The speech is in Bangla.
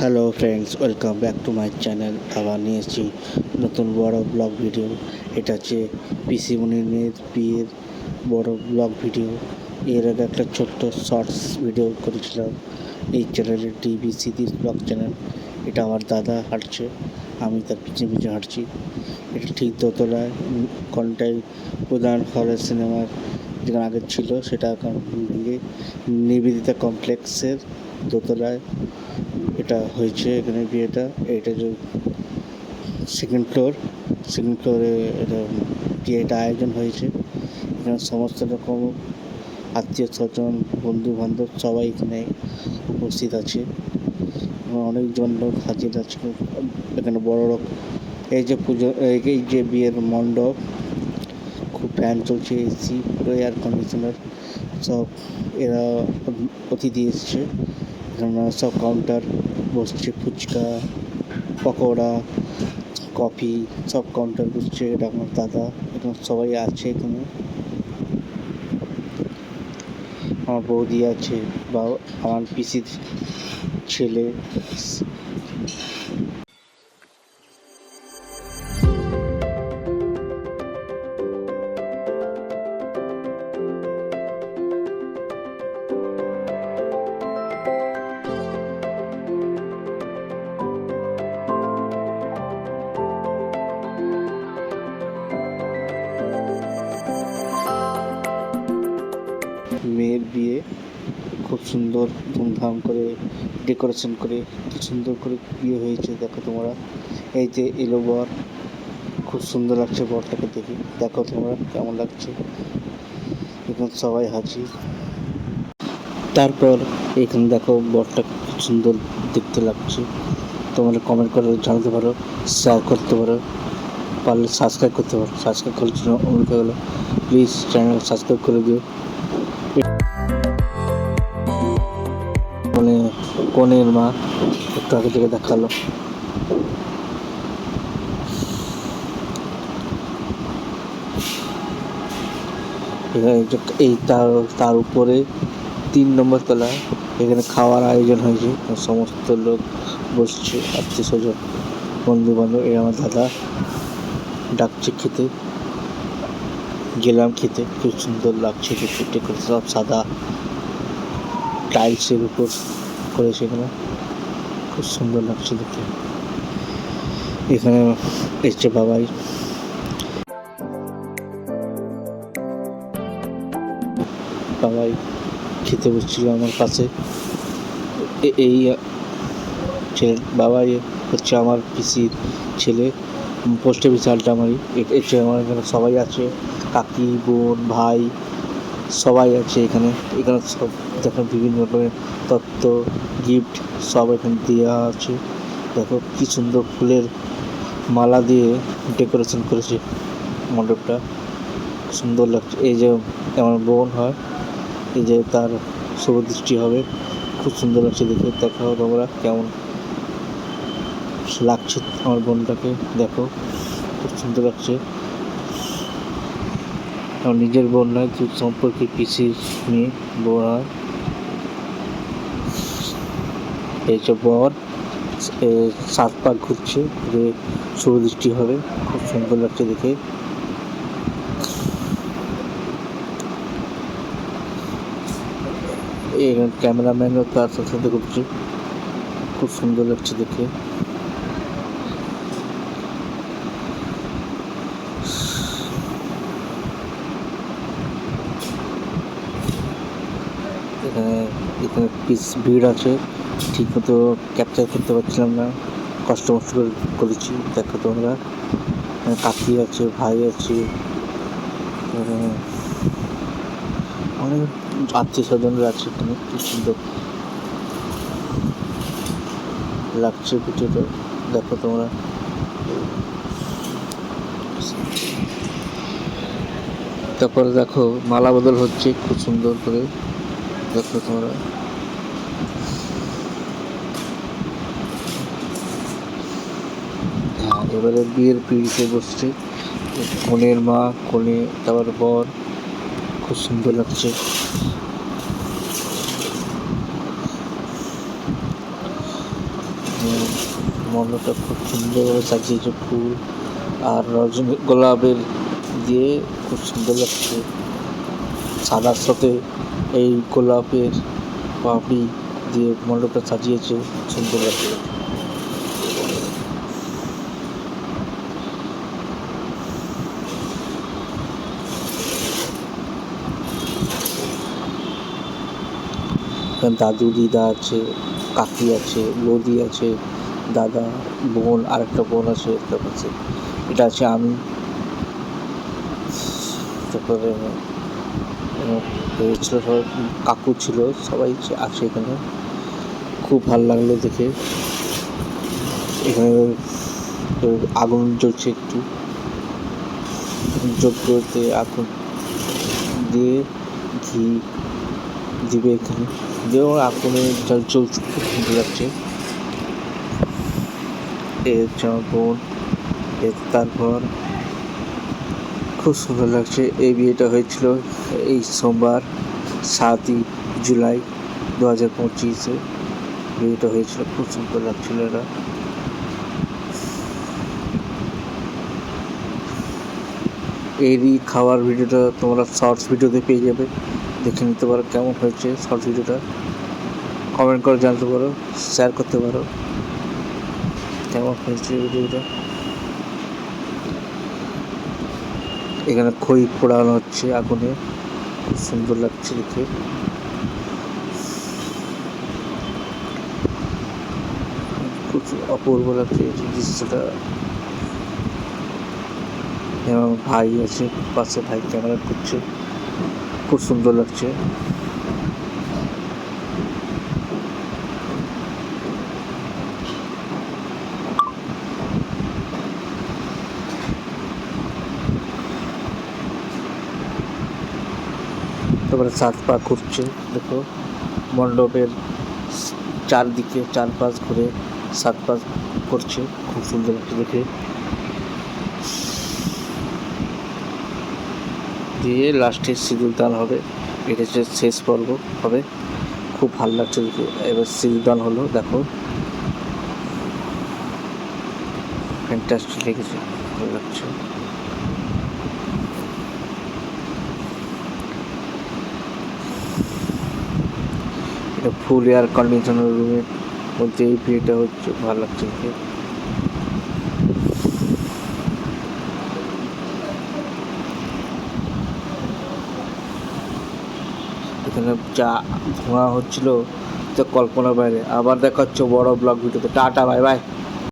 Hello friends welcome back to my channel আবার নিয়ে এসেছি নতুন বড় ব্লগ ভিডিও এটা হচ্ছে পিসি মনির মেয়ের বিয়ের বড় ব্লগ ভিডিও এর আগে একটা ছোট্ট শর্টস ভিডিও করেছিলাম এই চ্যানেলের ডিবিসি দিস ব্লগ চ্যানেল এটা আমার দাদা হাঁটছে, আমি তার পিছনে পিছনে হাঁটছি। এটা ঠিক দোতলায় কোনটাই প্রধান হলের সিনেমার যেখানে আগে ছিল, সেটা এখন ভেঙে নিবেদিতা কমপ্লেক্সের দোতলায় এটা হয়েছে এখানে বিয়েটা। এটা যে সেকেন্ড ফ্লোর সেকেন্ড ফ্লোরে এটা বিয়েটা আয়োজন হয়েছে। এখানে সমস্ত রকম আত্মীয় স্বজন বন্ধু বান্ধব সবাই এখানে উপস্থিত আছে। অনেকজন লোক হাজির আছে। এখানে বড় রকম এই যে পুজো, এই যে বিয়ের মণ্ডপ, খুব ফ্যান চলছে, এসি এয়ার কন্ডিশনার সব এরা অতিথি এসছে। এখানে সব কাউন্টার বসছে, ফুচকা, পকোড়া কফি সব কাউন্টার বসছে এটা আমার দাদা, এখানে সবাই আছে এখানে। আমার বৌদি আছে বা আমার পিসির ছেলে খুব সুন্দর ধুমধাম করে ডেকোরেশন করে কি সুন্দর করে বিয়ে হয়েছে, দেখো তোমরা। এই যে এলো বর, খুব সুন্দর লাগছে বরটাকে দেখে। দেখো তোমরা কেমন লাগছে। এখানে সবাই হাজির। তারপর এখানে দেখো বরটা খুব সুন্দর দেখতে লাগছে। তোমরা কমেন্ট করে জানাতে পারো শেয়ার করতে পারো, পারলে সাবস্ক্রাইব করতে পারো। সাবস্ক্রাইব করার জন্য অনুরোধ হলো প্লিজ চ্যানেল সাবস্ক্রাইব করে দিও। কনের মা একটু আগে থেকে দেখাল। এই তার তার উপরে তিন নম্বর তলায় এখানে খাওয়ার আয়োজন হয়েছে। সমস্ত লোক বসছে, আত্মীয় স্বজন বন্ধু বান্ধব এই আমার দাদা ডাকছে খেতে। গেলাম খেতে, খুব সুন্দর লাগছে সব সাদা। টাইলসের উপর করেছে এখানে খুব সুন্দর লাগছে দেখতে। এখানে এসছে বাবাই। বাবাই খেতে বসছিল আমার কাছে। এই ছেলে, বাবাই হচ্ছে আমার পিসির ছেলে। পোস্ট অফিস আলটামারি এসে আমার এখানে সবাই আছে। কাকি, বোন, ভাই সবাই আছে এখানে। এখানে সব দেখো বিভিন্ন রকমের তত্ত্ব গিফট সব এখানে দেওয়া আছে। দেখো কি সুন্দর ফুলের মালা দিয়ে ডেকোরেশন করেছে মণ্ডপটা। সুন্দর লাগছে। এই যে আমার বোন হয়, এই যে তার শুভ দৃষ্টি হবে। খুব সুন্দর লাগছে দেখে। দেখো তোমরা কেমন লাগছে আমার বোনটাকে। দেখো, খুব সুন্দর লাগছে। আমার নিজের বোন নয় সম্পর্কে পিসির মেয়ে বোন হয়। এই যে বর সাত পাক ঘুরছে ঘুরে হবে, খুব সুন্দর লাগছে দেখে। এখানে ক্যামেরাম্যানও তার সাথে সাথে ঘুরছে, খুব সুন্দর লাগছে দেখে। এখানে এখানে পিস ভিড় আছে। ঠিক মতো ক্যাপচার করতে পারছিলাম না। কষ্ট মষ্ট করে করেছি, দেখো তোমরা। কাকি আছে, ভাই আছে। অনেক আত্মীয় স্বজনরা আছে এখানে, কি সুন্দর লাগছে ভিডিওটা দেখো তোমরা। তারপরে দেখো, মালা বদল হচ্ছে, খুব সুন্দর করে, দেখো তোমরা। এবারে বিয়ের পিড়িতে বসছে। কনের মা, কনে তারপর বর, খুব সুন্দর লাগছে। মণ্ডপটা খুব সুন্দরভাবে সাজিয়েছে ফুল আর রজনী গোলাপের দিয়ে খুব সুন্দর লাগছে। সাদার সাথে এই গোলাপের পাপড়ি দিয়ে মণ্ডপটা সাজিয়েছে সুন্দর লাগছে। দাদু দিদা আছে কাকি আছে বৌদি আছে দাদা বোন আরেকটা বোন আছে একটা আছে। এটা আছে আমি। তারপরে উম, এ ছিল সবাই কাকু ছিল সবাই আছে এখানে। খুব ভালো লাগল দেখে। এখানে আগুন জ্বলছে একটু। যোগ্যতে আগুন দিয়ে ঘি দিবে এখানে। দিয়েও আগুনে জল চলছে খুব সুন্দর লাগছে এ হচ্ছে আমার বোন এ তারপর খুব সুন্দর লাগছে। এই বিয়েটা হয়েছিল এই সোমবার, সাতই জুলাই দু হাজার পঁচিশে। বিয়েটা হয়েছিল, খুব সুন্দর লাগছিল এটা। এরই খাওয়ার ভিডিওটা তোমরা শর্টস ভিডিওতে পেয়ে যাবে। দেখে নিতে পারো কেমন হয়েছে শর্টস ভিডিওটা কমেন্ট করে জানতে পারো শেয়ার করতে পারো। কেমন হয়েছে ভিডিওটা এখানে খই পোড়ানো হচ্ছে আগুনে। খুব সুন্দর লাগছে দেখে। খুব অপূর্ব লাগছে দৃশ্যটা। এবং ভাই আছে, পাশে ভাই ক্যামেরা করছে। খুব সুন্দর লাগছে। তারপরে সাত পা ঘুরছে, দেখো। মণ্ডপের চারদিকে চার পাশ ঘুরে সাত পাশ করছে, খুব সুন্দর লাগছে দেখে। দিয়ে লাস্টে সিঁদুর দান হবে। এটা হচ্ছে শেষ পর্ব হবে। খুব ভালো লাগছে এবার সিঁদুর দান হলো, দেখো। ফ্যান্টাস্টিক লেগেছে, ভালো লাগছে। এটা ফুল এয়ার কন্ডিশনার রুমের মধ্যে এই বিয়েটা হচ্ছে, ভালো লাগছে এখানে যা ধোঁয়া হচ্ছিল, তো কল্পনা বাইরে। আবার দেখা হচ্ছে বড় ব্লগ ভিডিওতে টাটা বাই বাই